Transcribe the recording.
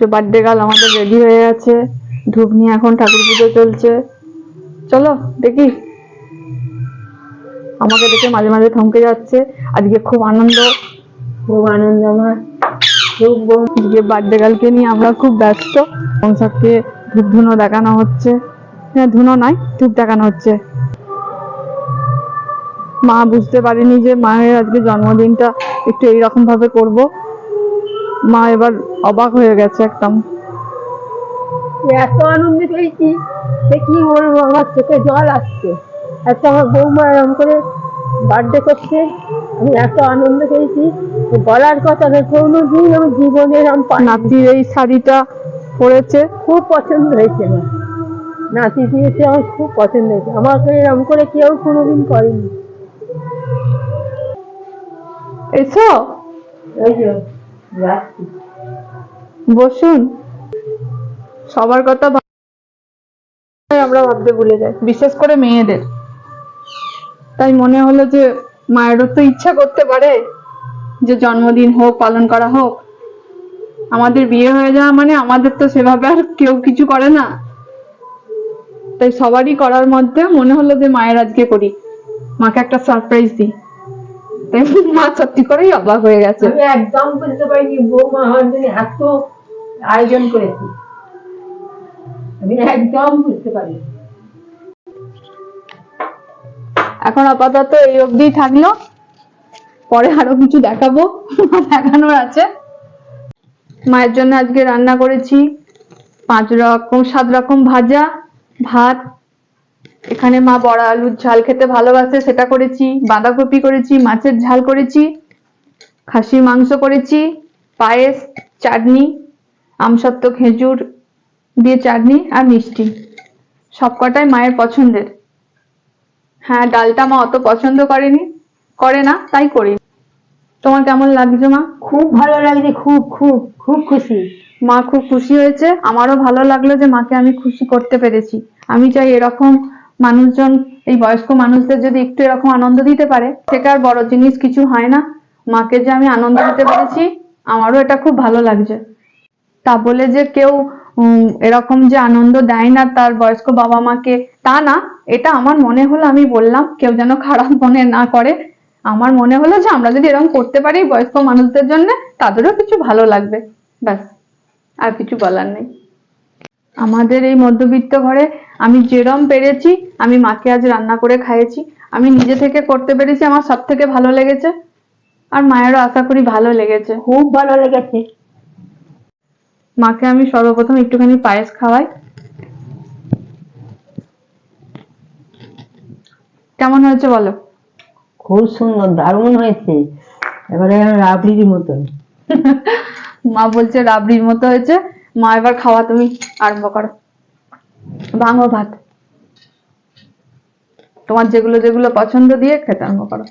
যে birthday girl আমাদের ready হয়ে গেছে। ধূপ নিয়ে এখন ঠাকুর পুজো চলছে। চলো দেখি। আমাকে দেখে মাঝে মাঝে থমকে যাচ্ছে। আজকে খুব আনন্দ। খুব আনন্দ আমার। খুব আজকে বার্থডে গার্লকে নিয়ে আমরা খুব ব্যস্ত। সংসারকে ধূপ ধুনো দেখানো হচ্ছে। হ্যাঁ ধুনো নয় ধূপ দেখানো হচ্ছে। মা বুঝতে পারেনি যে মায়ের আজকে জন্মদিনটা একটু এইরকম ভাবে করব। মা এবার অবাক হয়ে গেছে একদম। এত আনন্দ পেয়েছি সে কি বলব আমার চোখে জল আসছে। এত আমার বৌমা এরম করে বার্থডে করছে আমি এত আনন্দ পেয়েছি। বলার কথা না কোনো দিন আমার জীবনে এরম। নাতির এই শাড়িটা পরেছে? খুব পছন্দ হয়েছে আমার। নাতি দিয়েছে আমার খুব পছন্দ হয়েছে। আমাকে এরম করে কেউ কোনোদিন করেনি। এসো। যাচ্ছি বসুন। সবার কথা আমরা ভাবতে ভুলে যাই। বিশেষ করে মেয়েদের। তাই মনে হলো যে মায়েরও তো ইচ্ছা করতে পারে যে জন্মদিন হোক পালন করা হোক। আমাদের বিয়ে হয়ে যাওয়া মানে আমাদের তো সেভাবে আর কেউ কিছু করে না। তাই সবারই করার মধ্যে মনে হলো যে মায়ের আজকে করি। মাকে একটা সারপ্রাইজ দিই। তাই মা সত্যি করেই অবাক হয়ে গেছে। আমি একদম বুঝতে পারিনি বৌমা আমার জন্য এত আয়োজন করেছি। আমি একদম বুঝতে পারিনি। এখন আপাতত এই অবধি থাকল। পরে আরও কিছু দেখাবো দেখানোর আছে। মায়ের জন্য আজকে রান্না করেছি পাঁচ রকম সাত রকম ভাজা ভাত এখানে মা বড়া আলুর ঝাল খেতে ভালোবাসে সেটা করেছি বাঁধাকপি করেছি মাছের ঝাল করেছি খাসির মাংস করেছি পায়েস চাটনি আমসত্ত্ব খেজুর দিয়ে চাটনি আর মিষ্টি। সবকটাই মায়ের পছন্দের। হ্যাঁ ডালটা মা অত পছন্দ করেনি করে না তাই করি। তোমার কেমন লাগছে মা? খুব ভালো লাগছে খুব খুব খুব খুশি। মা খুব খুশি হয়েছে। আমারও ভালো লাগল যে মাকে আমি খুশি করতে পেরেছি। আমি চাই এরকম মানুষজন, এই বয়স্ক মানুষদের যদি একটু এরকম আনন্দ দিতে পারে সেটা আর বড় জিনিস কিছু হয় না। মাকে যে আমি আনন্দ দিতে পেরেছি, আমারও এটা খুব ভালো লাগছে। তা বলে যে কেউ এরকম যে আনন্দ দেয় না তার বয়স্ক বাবা মাকে, তা না, এটা আমার মনে হলো আমি বললাম, কেউ যেন খারাপ মনে না করে। আমার মনে হলো যে আমরা যদি এরকম করতে পারি বয়স্ক মানুষদের জন্য, তাদেরও কিছু ভালো লাগবে। ব্যাস, আর কিছু বলার নেই। আমাদের এই মধ্যবিত্ত ঘরে আমি যেরম পেরেছি আমি মাকে আজ রান্না করে খাইয়েছি। আমি নিজে থেকে করতে পেরেছি আমার সব থেকে ভালো লেগেছে। আর মায়েরও আশা করি ভালো লেগেছে। খুব ভালো লেগেছে। মাকে আমি সর্বপ্রথম একটুখানি পায়েস খাওয়াই। কেমন হয়েছে বলো? খুব সুন্দর দারুণ হয়েছে। এবারে রাবড়ির মতন। মা বলছে রাবড়ির মতো হয়েছে। মা, এবার খাওয়া তুমি আরম্ভ করো। ভাঙো ভাত। তোমার যেগুলো যেগুলো পছন্দ দিয়ে খেতে আরম্ভ করো।